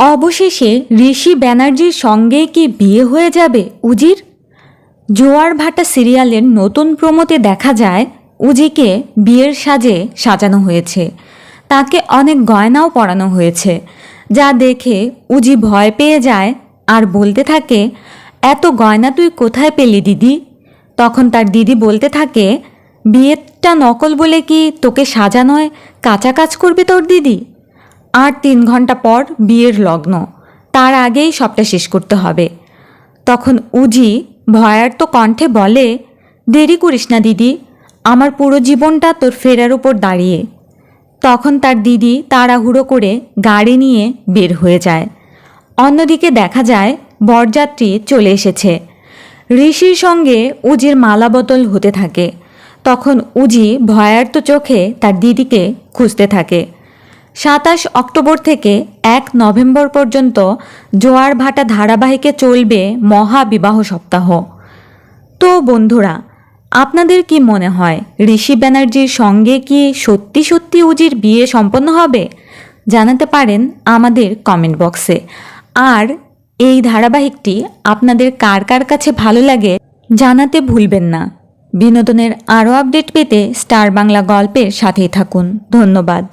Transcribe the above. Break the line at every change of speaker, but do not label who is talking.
অবশেষে ঋষি ব্যানার্জির সঙ্গে কি বিয়ে হয়ে যাবে উজির? জোয়ার ভাটা সিরিয়ালের নতুন প্রমোতে দেখা যায়, উজিকে বিয়ের সাজে সাজানো হয়েছে। তাকে অনেক গয়নাও পরানো হয়েছে। যা দেখে উজি ভয় পেয়ে যায় আর বলতে থাকে, এত গয়না তুই কোথায় পেলি দিদি? তখন তার দিদি বলতে থাকে, বিয়েটা নকল বলে কি তোকে সাজানোয় কাঁচা কাজ করবে তোর দিদি? আর তিন ঘণ্টা পর বিয়ের লগ্ন। তার আগেই সবটা শেষ করতে হবে। তখন উজি ভয়ার্ত কণ্ঠে বলে, দেরি করিস না, দিদি। আমার পুরো জীবনটা তোর ফেরার উপর দাঁড়িয়ে। তখন তার দিদি তাড়াহুড়ো করে গাড়ি নিয়ে বের হয়ে যায়। অন্যদিকে দেখা যায়, বরযাত্রী চলে এসেছে। ঋষির সঙ্গে উজির মালা বদল হতে থাকে। তখন উজি ভয়ার্ত চোখে তার দিদিকে খুঁজতে থাকে। সাতাশ অক্টোবর থেকে এক নভেম্বর পর্যন্ত জোয়ার ভাটা ধারাবাহিকে চলবে মহাবিবাহ সপ্তাহ। তো বন্ধুরা, আপনাদের কি মনে হয়, ঋষি ব্যানার্জির সঙ্গে কি সত্যি সত্যি উজির বিয়ে সম্পন্ন হবে? জানাতে পারেন আমাদের কমেন্ট বক্সে। আর এই ধারাবাহিকটি আপনাদের কার কার কাছে ভালো লাগে জানাতে ভুলবেন না। বিনোদনের আরও আপডেট পেতে স্টার বাংলা গল্পের সাথেই থাকুন। ধন্যবাদ।